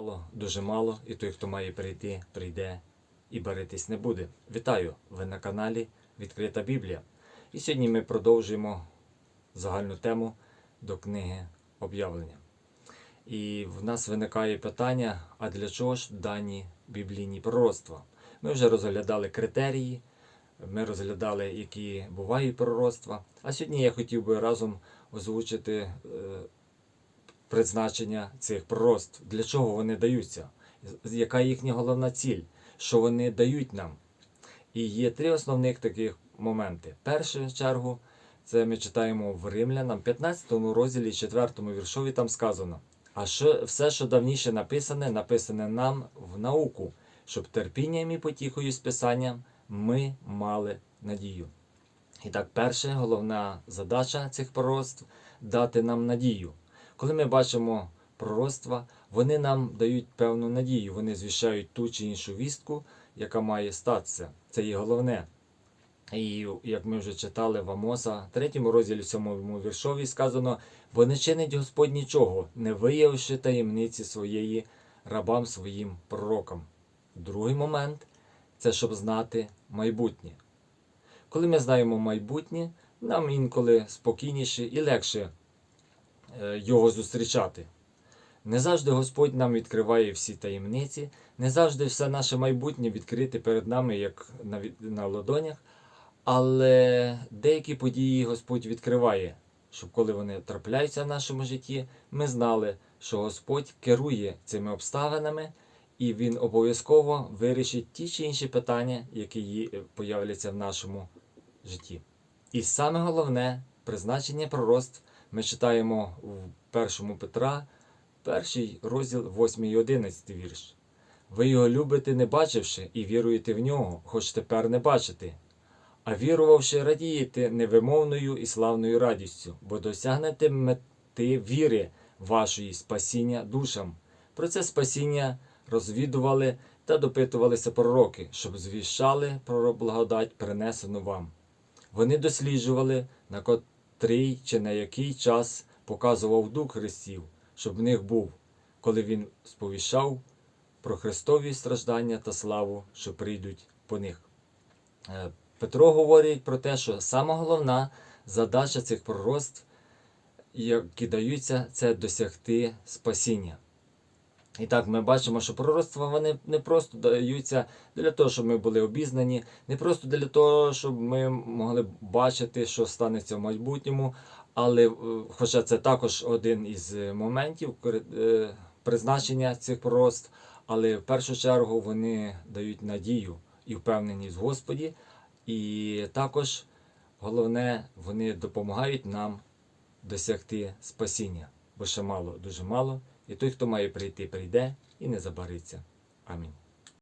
Мало, дуже мало, і той, хто має прийти, прийде і баритись не буде. Вітаю! Ви на каналі Відкрита Біблія. І сьогодні ми продовжуємо загальну тему до книги об'явлення. І в нас виникає питання: а для чого ж дані біблійні пророцтва? Ми вже розглядали критерії, ми розглядали, які бувають пророцтва. А сьогодні я хотів би разом озвучити е, призначення цих пророцтв, для чого вони даються, яка їхня головна ціль, що вони дають нам. І є три основних таких моменти. Першу чергу, це ми читаємо в Римлянам, 15 розділі, 4 віршові, там сказано: а що все, що давніше написане, написане нам в науку, щоб терпінням і потіхою з писанням ми мали надію. І так, перша головна задача цих пророцтв дати нам надію. Коли ми бачимо пророцтва, вони нам дають певну надію, вони звіщають ту чи іншу вістку, яка має статися. Це є головне. І як ми вже читали в Амоса, 3 розділі 7 віршові сказано: бо не чинить Господь нічого, не виявивши таємниці своєї рабам своїм пророкам. Другий момент це щоб знати майбутнє. Коли ми знаємо майбутнє, нам інколи спокійніше і легше його зустрічати. Не завжди Господь нам відкриває всі таємниці, не завжди все наше майбутнє відкрите перед нами, як на, на ладонях, але деякі події Господь відкриває, щоб коли вони трапляються в нашому житті, ми знали, що Господь керує цими обставинами, і Він обов'язково вирішить ті чи інші питання, які є- появляться в нашому житті. І саме головне призначення пророцтв ми читаємо в 1 Петра, перший розділ 8 і 11 вірш. Ви його любите, не бачивши, і віруєте в нього, хоч тепер не бачите. А вірувавши, радієте невимовною і славною радістю, бо досягнете мети віри вашої спасіння душам. Про це спасіння розвідували та допитувалися пророки, щоб звіщали про благодать, принесену вам. Вони досліджували, на котрий чи на який час показував Дух Христів, щоб в них був, коли він сповіщав про Христові страждання та славу, що прийдуть по них. Е, Петро говорить про те, що сама головна задача цих пророцтв, які даються, це досягти спасіння. І так ми бачимо, що пророцтва вони не просто даються для того, щоб ми були обізнані, не просто для того, щоб ми могли бачити, що станеться в майбутньому, але е, хоча це також один із е, моментів е, призначення цих пророцтв, але в першу чергу вони дають надію і впевненість в Господі, і також головне, вони допомагають нам досягти спасіння, бо ще мало, дуже мало. І той, хто має прийти, прийде і не забариться. Амінь.